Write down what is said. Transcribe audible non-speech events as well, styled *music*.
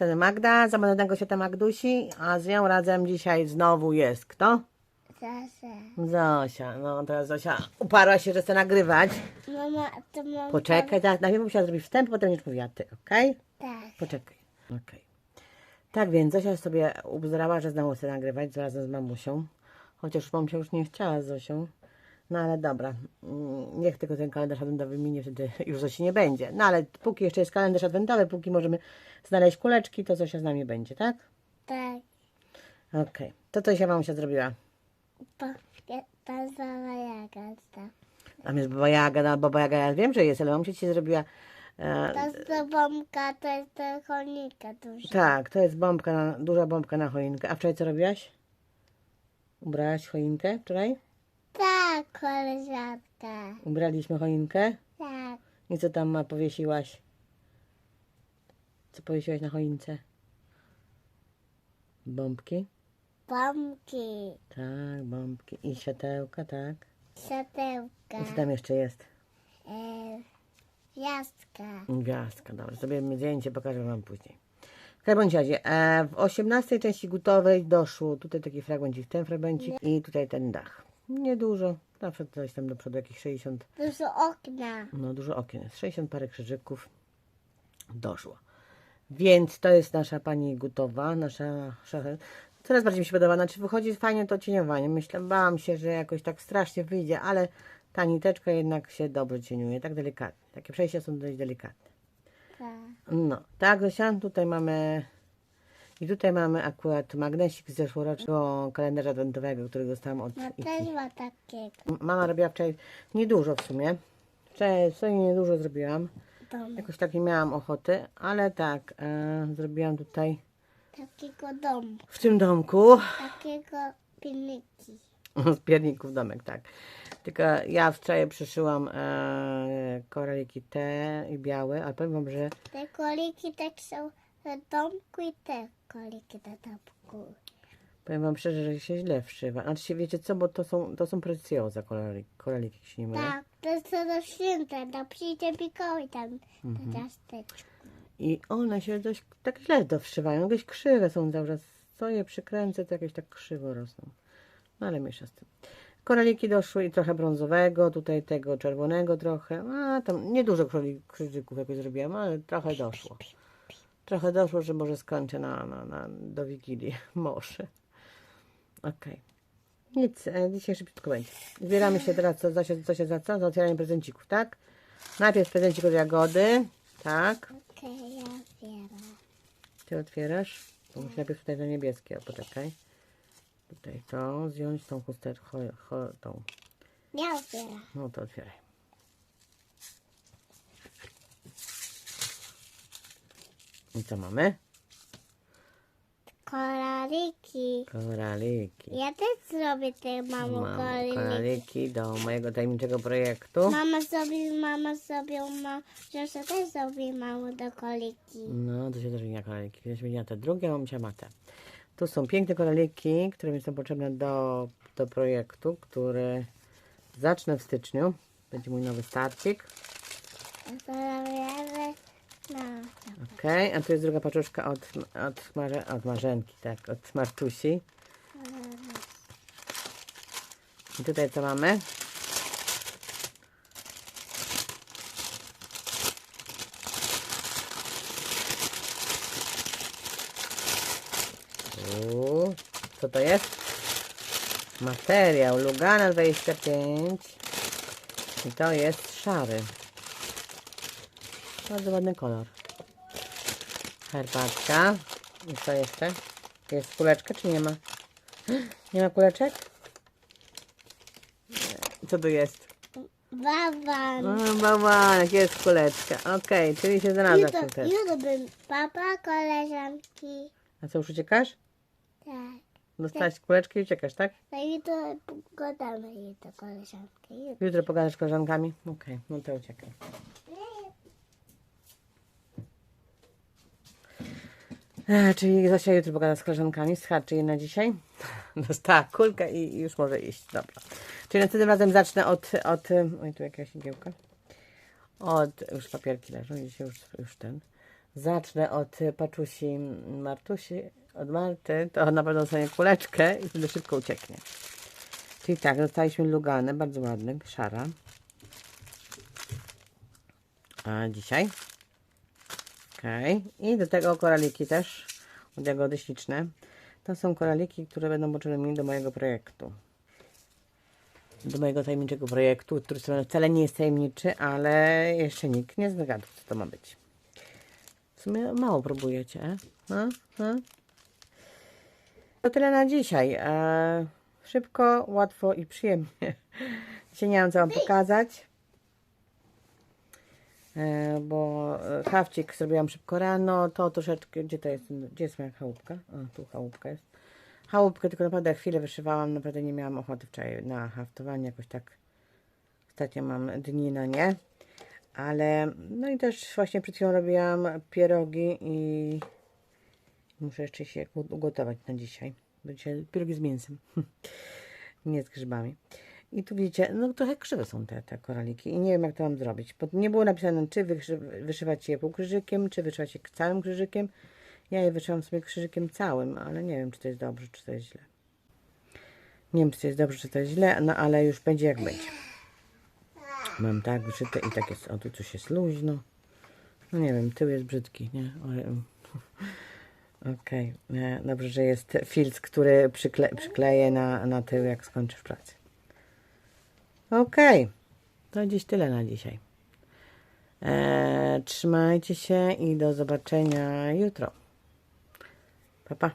Jest to Magda, zamówionego świata Magdusi, a z nią razem dzisiaj znowu jest kto? Zase. Zosia. No teraz Zosia uparła się, że chce nagrywać. Mama, to mam... Poczekaj, tak, najpierw musiała zrobić wstęp, potem już mówiła ty, okej? Tak. Poczekaj. Okej. Tak więc Zosia sobie ubzrała, że znowu chce nagrywać razem z mamusią. Chociaż mamusia już nie chciała z Zosią. No ale dobra. Mm, Niech tylko ten kalendarz adwentowy minie, wtedy *laughs* już Zosi nie będzie. No ale póki jeszcze jest kalendarz adwentowy, póki możemy znaleźć kuleczki, to Zosia z nami będzie, tak? Tak. Okej. To co się mamusia zrobiła? Po, ja- to sama jaka to. A jest Baba Jaga, no Baba Jaga ja wiem, że jest, ale mamusia ci zrobiła... E, To jest to bombka, to jest to chonika duża. tak, to jest bombka, duża bombka na choinkę. A wczoraj co robiłaś? Ubrałaś choinkę wczoraj? Tak, koleżanka. Ubraliśmy choinkę. Tak. I co tam ma powiesiłaś? Co powiesiłaś na choince? Bombki? Bombki. Tak, bombki. I światełka, tak. Światełka. I co tam jeszcze jest? E, gwiazdka. Gwiazdka, dobrze. Zrobimy zdjęcie, pokażę Wam później. W każdym razie, e, w 18 części gotowej doszło tutaj taki fragmencik, ten fragmencik i tutaj ten dach. Niedużo, zawsze coś tam do przodu, jakieś 60 Dużo okna. No, dużo okien jest. 60 parę krzyżyków doszło. Więc to jest nasza pani Gutowa, nasza szachet. Coraz bardziej mi się podoba. Znaczy wychodzi fajnie to cieniowanie. Myślę, bałam się, że jakoś tak strasznie wyjdzie, ale ta niteczka jednak się dobrze cieniuje, tak delikatnie. Takie przejścia są dość delikatne. Tak. No, tak Zosia, tutaj mamy i tutaj mamy akurat magnesik z zeszłorocznego kalendarza adwentowego, który dostałam od No Iki. też ma takiego. Mama robiła wczoraj niedużo w sumie. Wczoraj sobie niedużo zrobiłam. Domu. Jakoś tak nie miałam ochoty, ale tak, e, zrobiłam tutaj Takiego domu. w tym domku Takiego pilniki. *laughs* z pierników domek, tak. Tylko ja wczoraj przyszyłam e, koraliki te i białe, ale powiem wam, że Te koliki tak są domku i te koliki na domku. powiem wam szczerze, że się źle wszywa. Znaczy wiecie co, bo to są, to są precjoza koraliki, koraliki jak się nie mylę. Tak, to jest to do święta, no przyjdzie Mikołaj tam Mhm. na ciasteczku. I one się dość tak źle dowszywają, jakieś krzywe są cały czas. Co je przykręcę, to jakieś tak krzywo rosną. No ale mniejsza z tym. Koraliki doszły i trochę brązowego, tutaj tego czerwonego trochę. A tam niedużo krzyżyków jakoś zrobiłam, ale trochę doszło. Trochę doszło, że może skończę na, na, na, do Wigilii. *laughs* Może. Okej. Nic, e, dzisiaj szybciutko będzie. Zbieramy się teraz, co, co, się, co się za co? Za otwieranie prezencików, tak? Najpierw prezencik od Jagody, tak? Okej, ja otwieram. Ty otwierasz? To musi najpierw tutaj to niebieskie, poczekaj. Tutaj to, zdjąć tą cho, tą, Ja otwieram. no to otwieraj. I co mamy? Koraliki. Koraliki. Ja też zrobię te mamo Mam koraliki. koraliki do mojego tajemniczego projektu. Mama zrobi, mama zrobił, ma, że też zrobi mało do koliki. No, to się też wymienia koraliki. Kiedyś wymienia te drugie, mam się matę. Tu są piękne koraliki, które mi są potrzebne do, do projektu, który zacznę w styczniu. Będzie mój nowy starcik. Zrobimy, no, Okej, a tu jest druga paczuszka od, od, Marze, od Marzenki, tak, od Martusi. I tutaj co mamy? Uuu, co to jest? Materiał Lugana 25 i to jest szary. Bardzo ładny kolor. Herbatka. I co jeszcze? Jest kuleczka czy nie ma? Nie ma kuleczek? Co tu jest? Baban. O, bałwanek, jest kuleczka. Okej, czyli się znalazła Jutro, kuleczka. jutro bym papa, koleżanki. A co, już uciekasz? Tak. Dostałaś kuleczki i uciekasz, tak? No jutro pogadamy jutro koleżanki. Jutro. Jutro pogadasz z koleżankami? Okej, no to uciekaj. E, czyli Zosia jutro pogada z koleżankami, je na dzisiaj. *laughs* Dostała kulkę i i już może iść. Dobra. Czyli następnym razem zacznę od, od... Oj, tu jakaś igiełka. Od... Już papierki leżą, dzisiaj już, już ten. zacznę od paczusi Martusi, od Marty, to na pewno dostanie kuleczkę i wtedy szybko ucieknie. Czyli tak, dostaliśmy lugane, bardzo ładny, szara. A dzisiaj? Okej. I do tego koraliki też, od jagody śliczne. To są koraliki, które będą potrzebne do mojego projektu. Do mojego tajemniczego projektu, który wcale nie jest tajemniczy, ale jeszcze nikt nie zgadł, co to ma być. W sumie mało próbujecie, e? No, no. To tyle na dzisiaj. E, szybko, łatwo i przyjemnie. *laughs* Dzisiaj nie mam co Wam pokazać. E, bo e, hawcik zrobiłam szybko rano, to troszeczkę, gdzie to jest, gdzie jest moja chałupka? O, tu chałupka jest. Chałupkę tylko naprawdę chwilę wyszywałam, naprawdę nie miałam ochoty wczoraj na haftowanie, jakoś tak ostatnio mam dni na nie. Ale, no i też właśnie przed chwilą robiłam pierogi i muszę jeszcze się ugotować na dzisiaj. Bo dzisiaj pierogi z mięsem, *laughs* nie z grzybami. I tu widzicie, no trochę krzywe są te, te koraliki i nie wiem jak to mam zrobić. Bo nie było napisane, czy wyszy- wyszywać je półkrzyżykiem, czy wyszywać je całym krzyżykiem. Ja je wyszyłam sobie krzyżykiem całym, ale nie wiem, czy to jest dobrze, czy to jest źle. Nie wiem, czy to jest dobrze, czy to jest źle, no ale już będzie jak będzie. Mam tak wyszyte i tak jest, o tu coś jest luźno. No nie wiem, tył jest brzydki, nie? *laughs* Okej, nie, dobrze, że jest filc, który przykle przykleję na, na tył, jak skończysz pracę. Okej, to dziś tyle na dzisiaj. Eee, trzymajcie się i do zobaczenia jutro. Pa, pa.